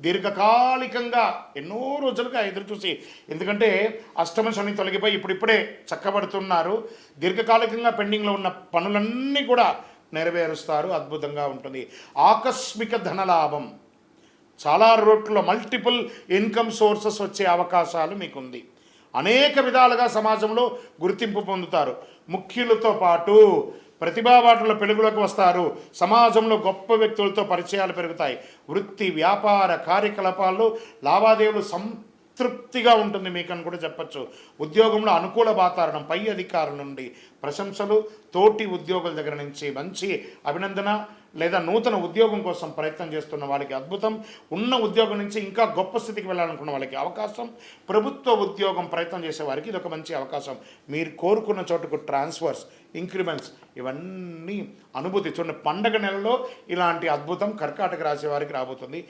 దీర్ఘకాలికంగా ఎన్నో రోజులుగా ఎదురు చూసి ఎందుకంటే అష్టమ శని తొలగిపోయి ఇప్పుడిప్పుడే చక్కబడుతున్నారు. దీర్ఘకాలికంగా పెండింగ్లో ఉన్న పనులన్నీ కూడా నెరవేరుస్తారు అద్భుతంగా ఉంటుంది. ఆకస్మిక ధనలాభం. చాలా రోట్లో మల్టిపుల్ ఇన్కమ్ సోర్సెస్ వచ్చే అవకాశాలు మీకుంది. అనేక విధాలుగా సమాజంలో గుర్తింపు పొందుతారు. ముఖ్యులతో పాటు ప్రతిభావాటుల పెలుగులోకి వస్తారు. సమాజంలో గొప్ప వ్యక్తులతో పరిచయాలు పెరుగుతాయి. వృత్తి వ్యాపార కార్యకలాపాల్లో లావాదేవీలు సం సంతృప్తిగా ఉంటుంది మీకు అని కూడా చెప్పచ్చు. ఉద్యోగంలో అనుకూల వాతావరణం పై అధికారుల నుండి ప్రశంసలు తోటి ఉద్యోగుల దగ్గర నుంచి మంచి అభినందన లేదా నూతన ఉద్యోగం కోసం ప్రయత్నం చేస్తున్న వాళ్ళకి అద్భుతం. ఉన్న ఉద్యోగం నుంచి ఇంకా గొప్ప స్థితికి వెళ్ళాలనుకున్న వాళ్ళకి అవకాశం. ప్రభుత్వ ఉద్యోగం ప్రయత్నం చేసే వారికి ఇది ఒక మంచి అవకాశం. మీరు కోరుకున్న చోటుకు ట్రాన్స్ఫర్స్ ఇంక్రిమెంట్స్ ఇవన్నీ అనుభూతి. చూడండి పండగ నెలలో ఇలాంటి అద్భుతం కర్కాటక రాశి వారికి రాబోతుంది.